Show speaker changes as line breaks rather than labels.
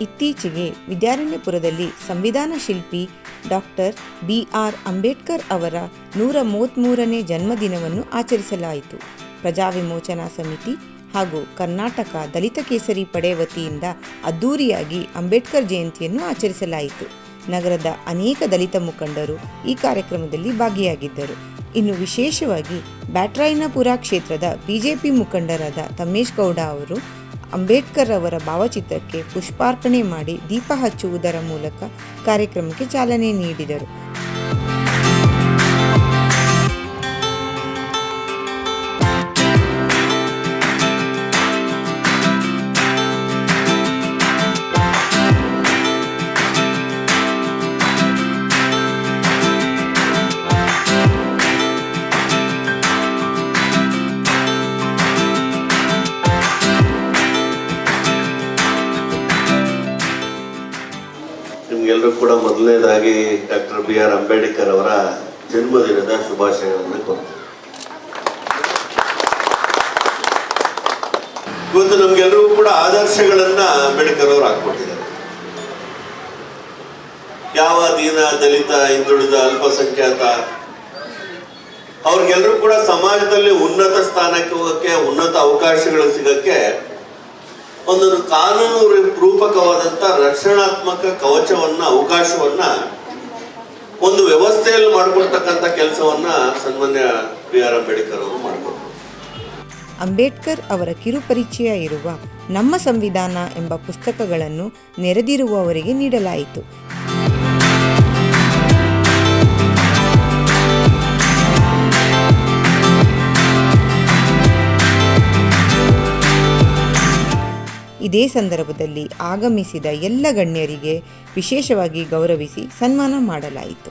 ಇತ್ತೀಚೆಗೆ ವಿದ್ಯಾರಣ್ಯಪುರದಲ್ಲಿ ಸಂವಿಧಾನ ಶಿಲ್ಪಿ ಡಾಕ್ಟರ್ ಬಿ ಆರ್ ಅಂಬೇಡ್ಕರ್ ಅವರ ನೂರ ಮೂವತ್ತ್ಮೂರನೇ ಜನ್ಮದಿನವನ್ನು ಆಚರಿಸಲಾಯಿತು. ಪ್ರಜಾ ವಿಮೋಚನಾ ಸಮಿತಿ ಹಾಗೂ ಕರ್ನಾಟಕ ದಲಿತ ಕೇಸರಿ ಪಡೆ ವತಿಯಿಂದ ಅದ್ದೂರಿಯಾಗಿ ಅಂಬೇಡ್ಕರ್ ಜಯಂತಿಯನ್ನು ಆಚರಿಸಲಾಯಿತು. ನಗರದ ಅನೇಕ ದಲಿತ ಮುಖಂಡರು ಈ ಕಾರ್ಯಕ್ರಮದಲ್ಲಿ ಭಾಗಿಯಾಗಿದ್ದರು. ಇನ್ನು ವಿಶೇಷವಾಗಿ ಬ್ಯಾಟ್ರಾಯನಪುರ ಕ್ಷೇತ್ರದ ಬಿಜೆಪಿ ಮುಖಂಡರಾದ ತಮ್ಮೇಶ್ ಗೌಡ ಅವರು ಅಂಬೇಡ್ಕರ್ ಅವರ ಭಾವಚಿತ್ರಕ್ಕೆ ಪುಷ್ಪಾರ್ಪಣೆ ಮಾಡಿ ದೀಪ ಹಚ್ಚುವುದರ ಮೂಲಕ ಕಾರ್ಯಕ್ರಮಕ್ಕೆ ಚಾಲನೆ ನೀಡಿದರು.
ನಿಮ್ಗೆಲ್ಲರೂ ಕೂಡ ಮೊದಲನೇದಾಗಿ ಡಾಕ್ಟರ್ ಬಿ ಆರ್ ಅಂಬೇಡ್ಕರ್ ಅವರ ಜನ್ಮದಿನದ ಶುಭಾಶಯಗಳನ್ನು ಕೊಡ್ತೀನಿ ಇವತ್ತು ನಮ್ಗೆಲ್ಲರಿಗೂ ಕೂಡ ಆದರ್ಶಗಳನ್ನ ಅಂಬೇಡ್ಕರ್ ಅವರು ಹಾಕ್ಕೊಟ್ಟಿದ್ದಾರೆ. ಯಾವ ದೀನ, ದಲಿತ, ಹಿಂದುಳಿದ, ಅಲ್ಪಸಂಖ್ಯಾತ ಅವ್ರಿಗೆಲ್ಲರೂ ಕೂಡ ಸಮಾಜದಲ್ಲಿ ಉನ್ನತ ಸ್ಥಾನಕ್ಕೆ ಹೋಗಕ್ಕೆ, ಉನ್ನತ ಅವಕಾಶಗಳು ಸಿಗಕ್ಕೆ ಒಂದೊಂದು ಕಾನೂನು ರೂಪಕವಾದಂತ ರಕ್ಷಣಾತ್ಮಕ ಕವಚವನ್ನ, ಅವಕಾಶವನ್ನ ಒಂದು ವ್ಯವಸ್ಥೆಯಲ್ಲಿ ಮಾಡಿಕೊಳ್ತಕ್ಕಂಥ ಕೆಲಸವನ್ನ ಸನ್ಮಾನ್ಯ ಬಿ ಆರ್ ಅಂಬೇಡ್ಕರ್ ಅವರು ಮಾಡಿಕೊಟ್ರು.
ಅಂಬೇಡ್ಕರ್ ಅವರ ಕಿರುಪರಿಚಯ ಇರುವ ನಮ್ಮ ಸಂವಿಧಾನ ಎಂಬ ಪುಸ್ತಕಗಳನ್ನು ನೆರೆದಿರುವವರಿಗೆ ನೀಡಲಾಯಿತು. ಇದೇ ಸಂದರ್ಭದಲ್ಲಿ ಆಗಮಿಸಿದ ಎಲ್ಲ ಗಣ್ಯರಿಗೆ ವಿಶೇಷವಾಗಿ ಗೌರವಿಸಿ ಸನ್ಮಾನ ಮಾಡಲಾಯಿತು.